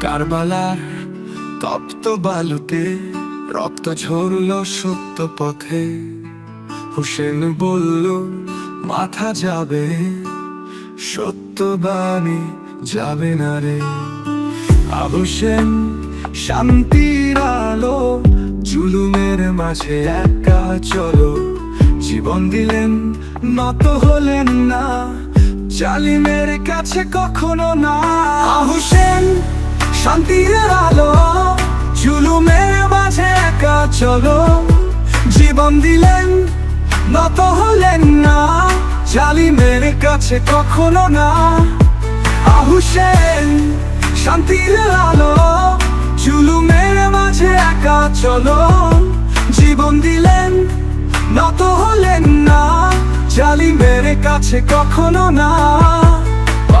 কারবালার তপ্ত বালুতে রক্ত ঝরল সত্য পথে। হুসেন বলল, মাথা যাবে সত্যবাণী যাবে না রে। আহুসেন শান্তির আলো জুলুমের মাঝে একা চলো। জীবন দিলেন, নত হলেন না। জালিমের কাছে কখনো না। আহুসেন শান্তির আলো জুলুমের মাঝে একা চলো। জীবন দিলেন, নত হলেন না, জালিমের কাছে কখনো না। আহুসেন শান্তির আলো জুলুমের মাঝে একা চলো। জীবন দিলেন, নত হলেন না, জালিমের কাছে কখনো না।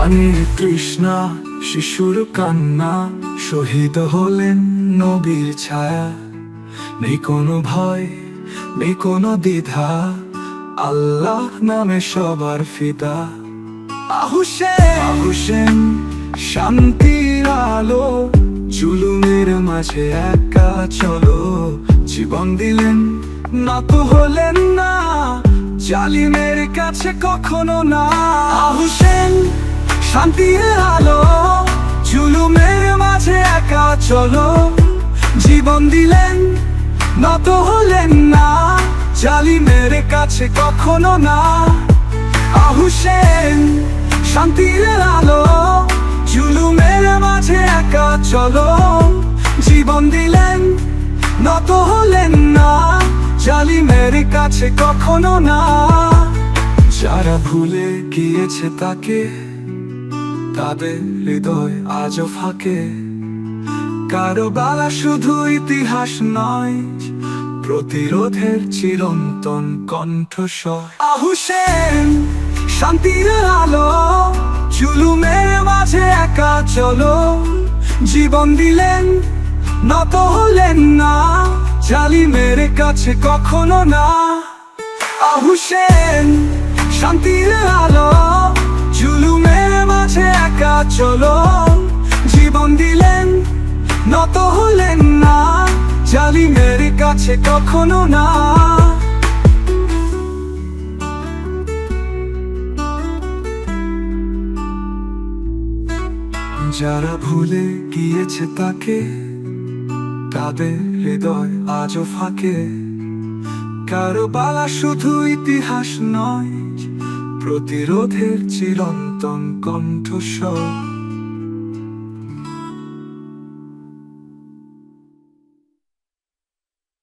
পানির তৃষ্ণা শিশুর কান্না, শহীদ হলেন নবীর ছায়া। নেই কোনো ভয়, নেই কোনো দ্বিধা, আল্লাহ নামে সবার ফিদা। আহুসেন আহুসেন শান্তির আলো, জুলুমের মাঝে একা চলো। জীবন দিলেন, নত হলেন না, জালিমের কাছে কখনো না। আহুসেন শান্তির আলো, জুলুমের মাঝে একা চলো। জীবন দিলেন, নত হলেন না। জালিমের কাছে কখনো না। আহুসেন শান্তির আলো, জুলুমের মাঝে একা চলো। জীবন দিলেন, নত হলেন না। জালিমের কাছে কখনো না। যারা ভুলে গিয়েছে তাকে তাদের হৃদয় আজও ফাঁকে। কারও বালা শুধু ইতিহাস নয়, প্রতিরোধের চিরন্তন কণ্ঠস্বর। আহুসেন শান্তির আলো, জুলুমের মাঝে একা চলো। জীবন দিলেন, নত হলেন না, জালিমের কাছে কখনো না। আহুসেন শান্তির আলো চলো জীবন দিলেন, নত হলেন না, জালিমের কাছে কখনো না। যারা ভুলে গিয়েছে তাকে, তাদের হৃদয় আজও ফাঁকে। কারও বালা শুধু ইতিহাস নয় প্রতিরোধের চিরন্তন কণ্ঠস্বর।